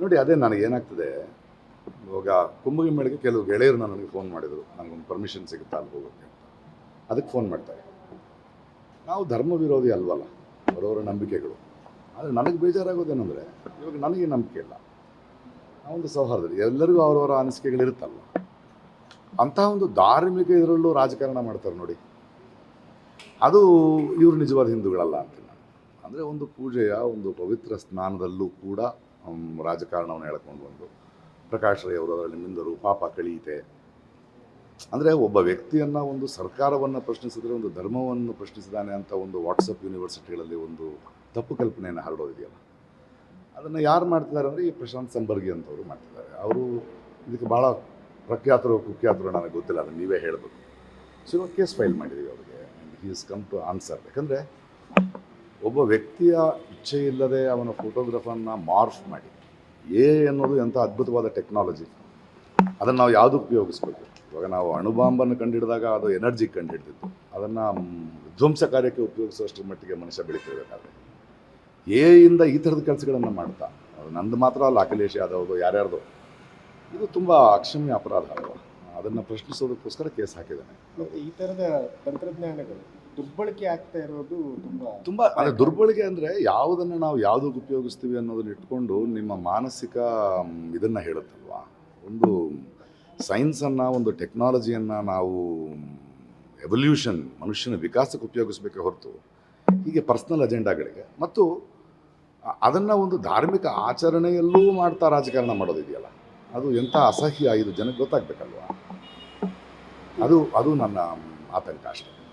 ನೋಡಿ, ಅದೇ ನನಗೆ ಏನಾಗ್ತದೆ, ಇವಾಗ ಕುಂಭಗಿ ಮೇಳಕ್ಕೆ ಕೆಲವು ಗೆಳೆಯರು ನನಗೆ ಫೋನ್ ಮಾಡಿದರು. ನನಗೊಂದು ಪರ್ಮಿಷನ್ ಸಿಗುತ್ತಾ ಅಲ್ಲಿ ಹೋಗೋಕ್ಕೆ ಅಂತ. ಅದಕ್ಕೆ ಫೋನ್ ಮಾಡ್ತಾರೆ ನಾವು ಧರ್ಮ ವಿರೋಧಿ ಅಲ್ವಲ್ಲ ಅವರವರ ನಂಬಿಕೆಗಳು. ಆದರೆ ನನಗೆ ಬೇಜಾರಾಗೋದೇನೆಂದರೆ ಇವಾಗ ನನಗೆ ನಂಬಿಕೆ ಇಲ್ಲ. ಆ ಒಂದು ಸೌಹಾರ್ದ ಎಲ್ಲರಿಗೂ ಅವರವರ ಅನಿಸಿಕೆಗಳಿರುತ್ತಲ್ವ ಅಂತಹ ಒಂದು ಧಾರ್ಮಿಕ ಇದರಲ್ಲೂ ರಾಜಕಾರಣ ಮಾಡ್ತಾರೆ ನೋಡಿ. ಅದು ಇವರು ನಿಜವಾದ ಹಿಂದೂಗಳಲ್ಲ ನಾನು ಅಂದರೆ ಒಂದು ಪೂಜೆಯ ಒಂದು ಪವಿತ್ರ ಸ್ನಾನದಲ್ಲೂ ಕೂಡ ರಾಜಕಾರಣವನ್ನು ಹೇಳ್ಕೊಂಡು ಬಂದು, ಪ್ರಕಾಶ್ ರೈ ಅವರು ಅದರಲ್ಲಿ ಮಿಂದರು, ಪಾಪ ಕಳೀತೆ. ಅಂದರೆ ಒಬ್ಬ ವ್ಯಕ್ತಿಯನ್ನು ಒಂದು ಸರ್ಕಾರವನ್ನು ಪ್ರಶ್ನಿಸಿದ್ರೆ, ಒಂದು ಧರ್ಮವನ್ನು ಪ್ರಶ್ನಿಸಿದಾನೆ ಅಂತ ಒಂದು ವಾಟ್ಸಪ್ ಯೂನಿವರ್ಸಿಟಿಗಳಲ್ಲಿ ಒಂದು ತಪ್ಪು ಕಲ್ಪನೆಯನ್ನು ಹರಡೋದಿದೆಯಲ್ಲ. ಅದನ್ನು ಯಾರು ಮಾಡ್ತಿದ್ದಾರೆ ಅಂದರೆ ಈ ಪ್ರಶಾಂತ್ ಸಂಬರ್ಗಿ ಅಂತವರು ಮಾಡ್ತಿದ್ದಾರೆ. ಅವರು ಇದಕ್ಕೆ ಭಾಳ ಪ್ರಖ್ಯಾತರು, ಕುಖ್ಯಾತರು ನನಗೆ ಗೊತ್ತಿಲ್ಲ, ಅದನ್ನು ನೀವೇ ಹೇಳಬೇಕು. ಸೊ ಕೇಸ್ ಫೈಲ್ ಮಾಡಿದ್ದೀವಿ ಅವರಿಗೆ he is come to answer ಯಾಕಂದರೆ ಒಬ್ಬ ವ್ಯಕ್ತಿಯ ಇಚ್ಛೆ ಇಲ್ಲದೆ ಅವನ ಫೋಟೋಗ್ರಫನ್ನು ಮಾರ್ಫ್ ಮಾಡಿ. ಎ ಅನ್ನೋದು ಎಂಥ ಅದ್ಭುತವಾದ ಟೆಕ್ನಾಲಜಿ. ಅದನ್ನು ನಾವು ಯಾವುದು ಉಪಯೋಗಿಸ್ಬೇಕು? ಇವಾಗ ನಾವು ಅಣುಬಾಂಬನ್ನು ಕಂಡುಹಿಡಿದಾಗ ಅದು ಎನರ್ಜಿ ಕಂಡುಹಿಡಿದಿತ್ತು ಅದನ್ನು ವಿಧ್ವಂಸ ಕಾರ್ಯಕ್ಕೆ ಉಪಯೋಗಿಸುವಷ್ಟರ ಮಟ್ಟಿಗೆ ಮನುಷ್ಯ ಬೆಳೀತಿರ್ಬೇಕಾದ್ರೆ. ಎ ಇಂದ ಈ ಥರದ ಕೆಲಸಗಳನ್ನು ಮಾಡ್ತಾ. ನಂದು ಮಾತ್ರ ಅಲ್ಲ, ಅಖಿಲೇಶ್ ಯಾದವ್ದು ಯಾರ್ಯಾರ್ದು. ಇದು ತುಂಬ ಅಕ್ಷಮ್ಯ ಅಪರಾಧ ಅದನ್ನು ಪ್ರಶ್ನಿಸೋದಕ್ಕೋಸ್ಕರ ಕೇಸ್ ಹಾಕಿದ್ದಾನೆ. ಮತ್ತೆ ಈ ತರದ ತಂತ್ರಜ್ಞಾನಗಳು ದುರ್ಬಳಕೆ ಆಗ್ತಾ ಇರೋದು ತುಂಬಾ ತುಂಬ ಅಂದರೆ ದುರ್ಬಳಕೆ ಅಂದರೆ ಯಾವುದನ್ನು ನಾವು ಯಾವುದಕ್ಕೆ ಉಪಯೋಗಿಸ್ತೀವಿ ಅನ್ನೋದನ್ನ ಇಟ್ಕೊಂಡು ನಿಮ್ಮ ಮಾನಸಿಕ ಇದನ್ನು ಹೇಳುತ್ತಲ್ವಾ? ಒಂದು ಸೈನ್ಸನ್ನು ಒಂದು ಟೆಕ್ನಾಲಜಿಯನ್ನು ನಾವು ಎವಲ್ಯೂಷನ್ ಮನುಷ್ಯನ ವಿಕಾಸಕ್ಕೆ ಉಪಯೋಗಿಸ್ಬೇಕೆ ಹೊರತು ಹೀಗೆ ಪರ್ಸ್ನಲ್ ಅಜೆಂಡಾಗಳಿಗೆ. ಮತ್ತು ಅದನ್ನು ಒಂದು ಧಾರ್ಮಿಕ ಆಚರಣೆಯಲ್ಲೂ ಮಾಡ್ತಾ ರಾಜಕಾರಣ ಮಾಡೋದಿದೆಯಲ್ಲ? ಅದು ಎಂಥ ಅಸಹ್ಯ ಇದು ಜನಕ್ಕೆ ಗೊತ್ತಾಗಬೇಕಲ್ವಾ? ಅದು ಅದು ನನ್ನ ಆತಂಕ ಅಷ್ಟೇ.